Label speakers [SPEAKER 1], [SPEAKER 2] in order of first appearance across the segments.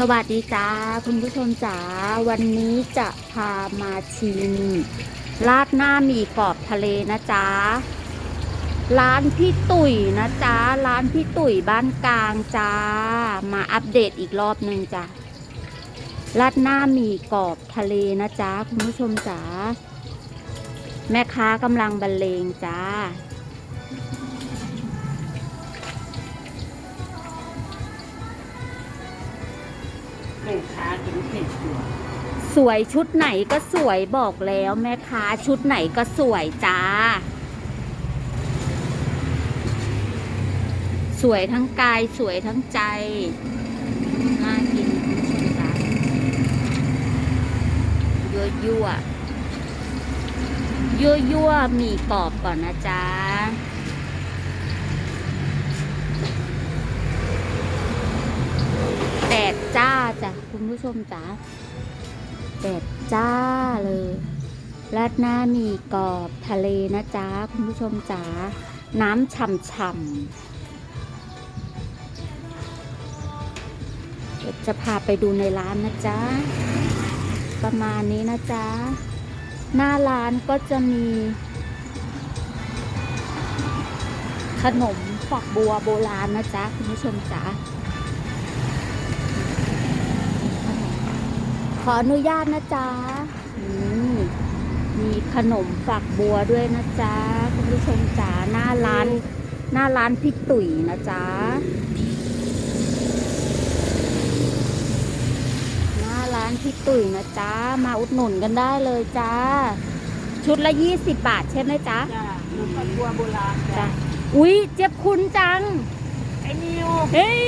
[SPEAKER 1] สวัสดีจ้าคุณผู้ชมจ๋าวันนี้จะพามาชิมราดหน้าหมี่กรอบทะเลนะจ๊ะร้านพี่ตุ๋ยนะจ๊ะร้านพี่ตุ๋ยบ้านกลางจ้า มาอัปเดตอีกรอบหนึ่งจ้ะราดหน้าหมี่กรอบทะเลนะจ๊ะคุณผู้ชมจ๋าแม่ค้ากำลังบรรเลงจ้า
[SPEAKER 2] แม่ค้ากินเผ็ดตัว
[SPEAKER 1] สวยชุดไหนก็สวยบอกแล้วแม่ค้าชุดไหนก็สวยจ้า สวยทั้งกายสวยทั้งใจน่ากินคุณผู้ชมจ้ายั่วยั่วยั่วยั่วมีกรอบก่อนนะจ๊ะ แดดจ้าจ้ะ คุณผู้ชมจ้าแดดจ้าเลยราดหน้ามีกรอบทะเลนะจ๊ะคุณผู้ชมจ๋าน้ำฉ่ำๆเดี๋ยวจะพาไปดูในร้านนะจ๊ะประมาณนี้นะจ๊ะหน้าร้านก็จะมี ขนมฝักบัวโบราณนะจ๊ะคุณผู้ชมจ๋า ออนุญาตนะจ๊ะนี่มีขนมฝักบัวด้วยนะจ๊ะคุณผู้ชมจ๋าหน้าร้าน หน้าร้านพี่ตุ๋ยนะจ๊ะหน้าร้านพี่ตุ๋ยนะจ๊ะมาอุดหนุนกันได้เลยจ้าชุดละ20บาทใช่ไหมจ๊ะ
[SPEAKER 2] จ้าหนูก็บัวโบราณ
[SPEAKER 1] จ้ะ
[SPEAKER 2] จ้า
[SPEAKER 1] อุ๊ยเจ็บคุณจัง
[SPEAKER 2] ไอ้นิว
[SPEAKER 1] เฮ้ย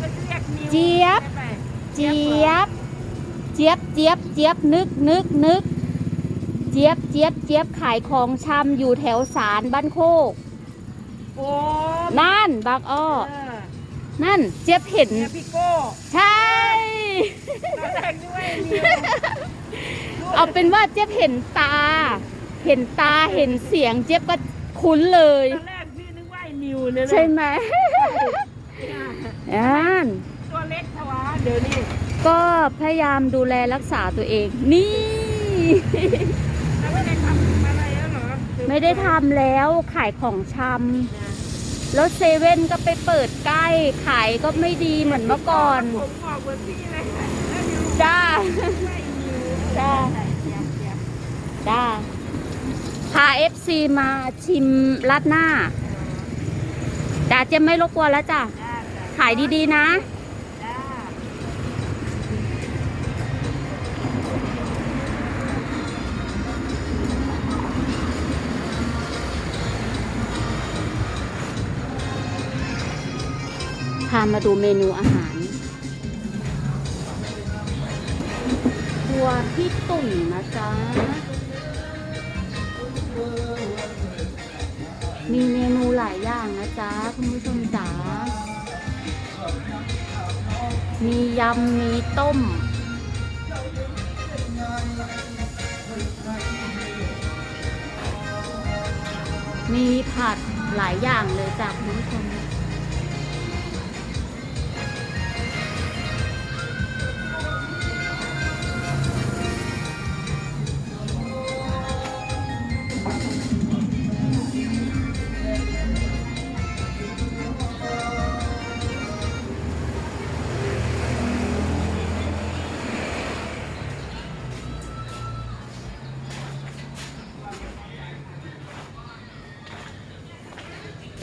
[SPEAKER 2] ก็เรียกนิว
[SPEAKER 1] เจี๊ยบ
[SPEAKER 2] ใช่ไหม
[SPEAKER 1] เจี๊ยบ เจี๊ยบเจี๊ยบเจี๊ยบนึกนึกนึกเจี๊ยบเจี๊ยบเจี๊ยบขายของชำอยู่แถวสารบ้านโคก
[SPEAKER 2] โอ้
[SPEAKER 1] นั่นบางอ้อ
[SPEAKER 2] เออ
[SPEAKER 1] นั่นเจี๊ยบเห็น
[SPEAKER 2] เนี่ยพี่โก้
[SPEAKER 1] ใช่
[SPEAKER 2] ตอนแรกด้วยนิว
[SPEAKER 1] เอาเป็นว่าเจี๊ยบเห็นตา เห็นตาเห็นเสียงเจี๊ยบก็คุ้นเลย
[SPEAKER 2] ตอนแรกพี่นึกว่าไอ้นิวเนี่ยนะ
[SPEAKER 1] ใช่ไหมนั่น
[SPEAKER 2] ตัวเล็กทวาเดี๋ยวนี้
[SPEAKER 1] ก็พยายามดูแลรักษาตัวเอง นี่
[SPEAKER 2] ไม่ได้ทำอะไรแล้วเหรอ
[SPEAKER 1] ไม่ได้ทำแล้วขายของชำแล้วเซเว่นก็ไปเปิดใกล้ขายก็ไม่ดีเหมือนเมื่อก่อน
[SPEAKER 2] ผมบอกเหมือนพี่เลย
[SPEAKER 1] จ้า
[SPEAKER 2] ไม่นิว
[SPEAKER 1] จ้า
[SPEAKER 2] จ้า
[SPEAKER 1] พาเอฟซีมาชิมรัดหน้าจ้าเจะไม่รบกวนแล้วจ้ะขายดีๆนะามาดูเมนูอาหารตัวพี่ตุ่ยนะจ๊ะ มีเมนูหลายอย่างนะจ๊ะ คุณผู้ชมจ๋า มียำ มีต้ม มีผัดหลายอย่างเลยจ้ะคุณผู้ชม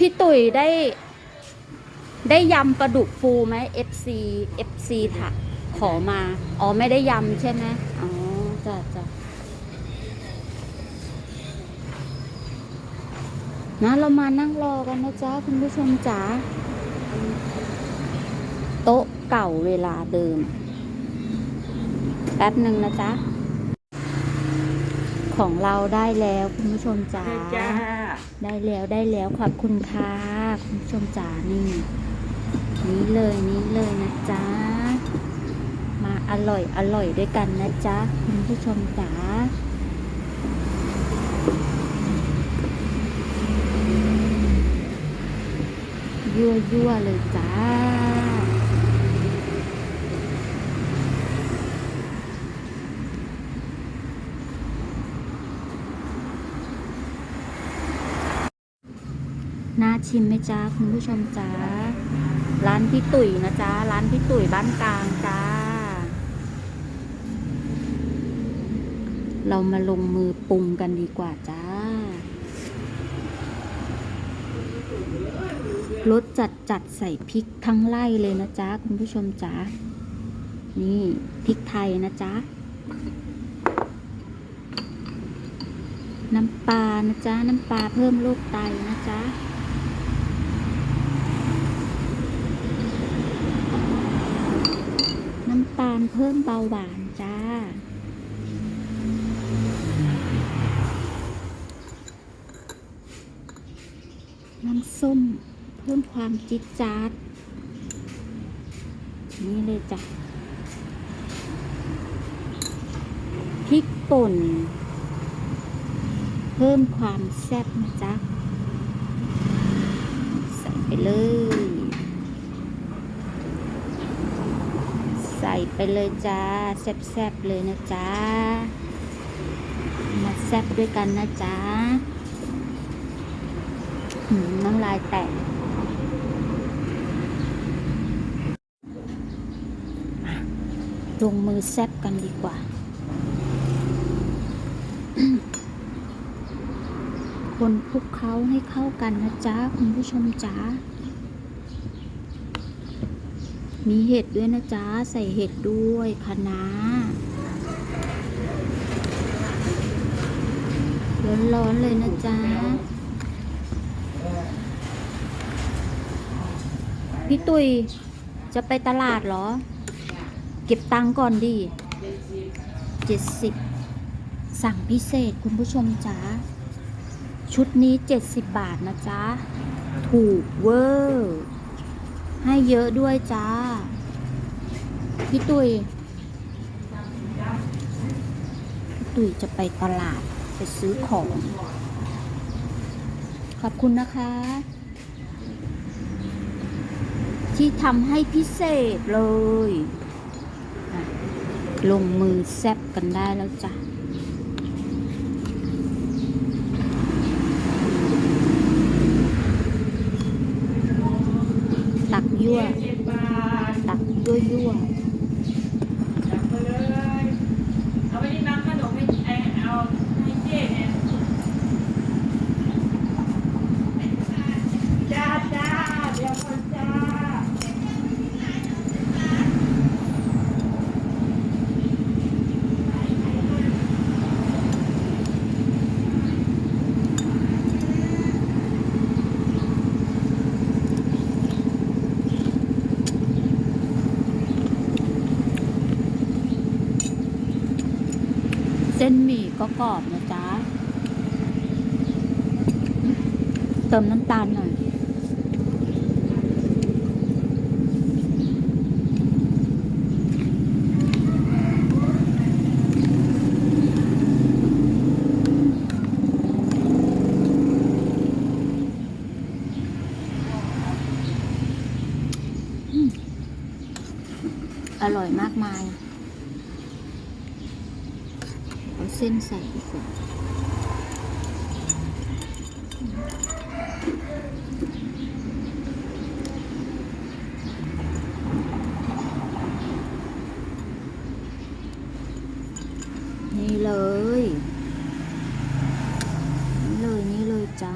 [SPEAKER 1] พี่ตุ๋ยได้ ได้ยำปลาดุกฟูไหม FC FC ถักขอมา อ๋อ ไม่ได้ยำใช่ไหมอ๋อจ้ะจ้ะนะเรามานั่งรอกันนะจ๊ะ คุณผู้ชมจ๋าโต๊ะเก่าเวลาเดิม แป๊บหนึ่งนะจ๊ะ ของเราได้แล้วคุณผู้ชมจ๋า
[SPEAKER 2] จ้า
[SPEAKER 1] ได้แล้วได้แล้วขอบคุณค่ะคุณผู้ชมจ๋านี่นี้เลยนี้เลยนะจ๊ะมาอร่อยอร่อยด้วยกันนะจ๊ะคุณผู้ชมจ๋ายั่วยั่วๆเลยจ้า น่าชิมไหมจ้าคุณผู้ชมจ้าร้านพี่ตุ๋ยนะจ้าร้านพี่ตุ๋ยบ้านกลางจ้า เรามาลงมือปรุงกันดีกว่าจ้ารสจัดจัดใส่พริกทั้งไล่เลยนะจ๊ะคุณผู้ชมจ้านี่พริกไทยนะจ๊ะ น้ำปลานะจ๊ะ น้ำปลาเพิ่มโรคไตนะจ๊ะ น้ำ ตาลเพิ่มเบาหวานจ้า น้ำส้มเพิ่มความจิ๊ดจ๊าด นี่เลยจ้ะ พริกป่น เพิ่มความแซ่บนะจ๊ะ ใส่ไปเลย ใส่ไปเลยจ้า แซ่บๆเลยนะจ๊ะมาแซ่บด้วยกันนะจ๊ะหืมน้ำลายแตกลงมือแซ่บกันดีกว่า คนคลุกเคล้าให้เข้ากันนะจ๊ะ คุณผู้ชมจ๊ะ มีเห็ดด้วยนะจ๊ะ ใส่เห็ดด้วยคะน้าร้อนๆเลยนะจ๊ะ พี่ตุยจะไปตลาดเหรอ เก็บตังก่อนดิเจ็ดสิบสั่งพิเศษคุณผู้ชมจ๊ะชุดนี้เจ็ดสิบบาทนะจ๊ะ ถูกเวอร์ ให้เยอะด้วยจ้า พี่ตุยพี่ตุยจะไปตลาดไปซื้อของ ขอบคุณนะคะ ที่ทำให้พิเศษเลย ลงมือแซบกันได้แล้วจ้ะ ตักยั่ว
[SPEAKER 2] เจ็ดบาท
[SPEAKER 1] ตักยั่วยั่ว
[SPEAKER 2] จับไปเลย เอาไปที่น้ำขนมให้ไอเอาให้เจ๊เนี่ยจ้าจ้าเดี๋ยวก่อนจ้า
[SPEAKER 1] เส้นหมี่ก็กรอบนะจ๊ะ เติมน้ำตาลหน่อยอืมอร่อยมากมาย เส้นใส่ดีกว่านี่เลย นี่เลย นี่เลยจ้า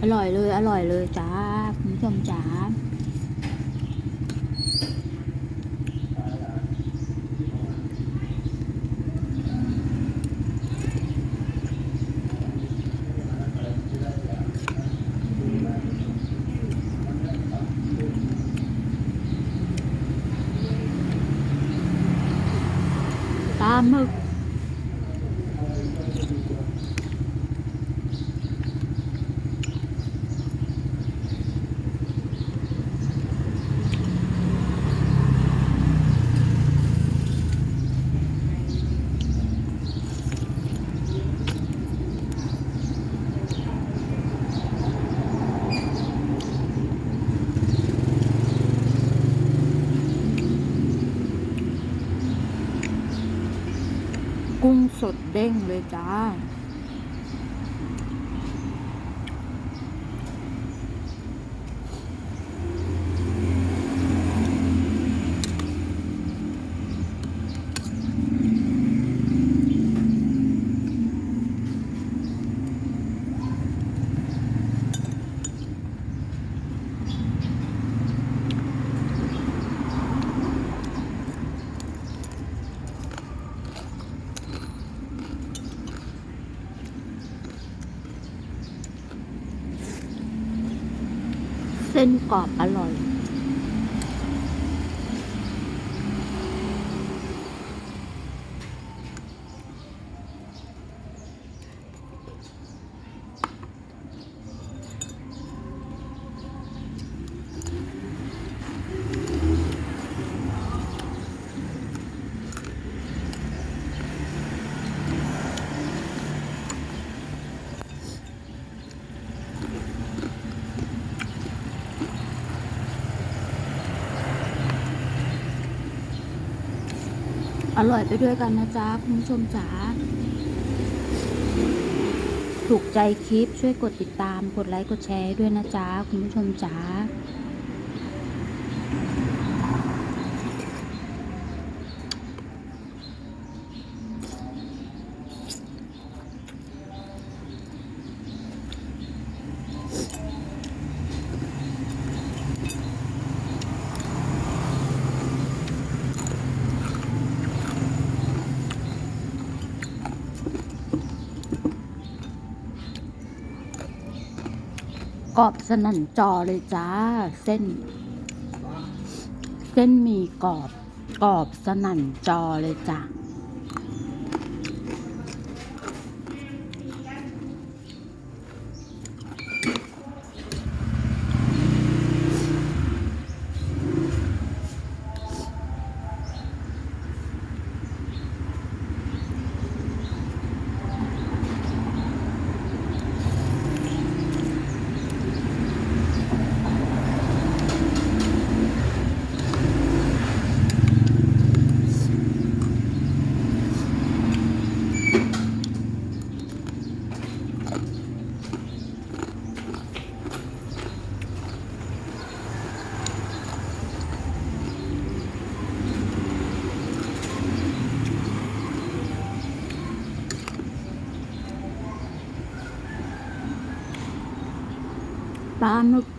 [SPEAKER 1] อร่อยเลย อร่อยเลยจ้า คุณผู้ชมจ้า ปลาหมึก กุ้งสดเด้งเลยจ้า ส้นกรอบอร่อย อร่อยไปด้วยกันนะจ๊ะคุณผู้ชมจ๋าถูกใจคลิปช่วยกดติดตามกดไลค์กดแชร์ด้วยนะจ๊ะคุณผู้ชมจ๋า กรอบสนั่นจอเลยจ้า เส้น เส้นมีกรอบ กรอบสนั่นจอเลยจ้า ห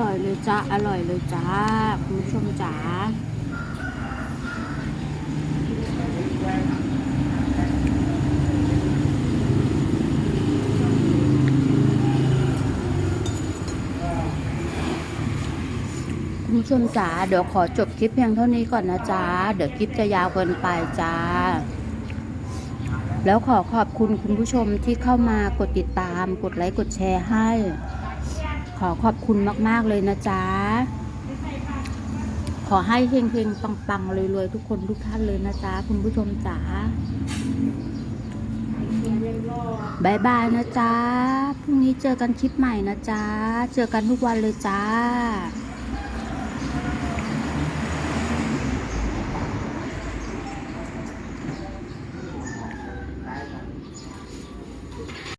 [SPEAKER 1] ร่อยเลยจ้าอร่อยเลยจ้าคุณผู้ชมจ๋าคุณผู้ชมจ๋าเดี๋ยวขอจบคลิปเพียงเท่านี้ก่อนนะจ๊ะเดี๋ยวคลิปจะยาวเกินไปจ้า แล้วขอขอบคุณคุณผู้ชมที่เข้ามากดติดตาม กดไลค์กดแชร์ให้ ขอขอบคุณมาก ๆ เลยนะจ๊ะ ขอให้เฮงๆ ปังๆรวยๆ ทุกคนทุกท่านเลยนะจ๊ะ คุณผู้ชมจ๋าบายบายนะจ๊ะ พรุ่งนี้เจอกันคลิปใหม่นะจ๊ะ เจอกันทุกวันเลยจ้า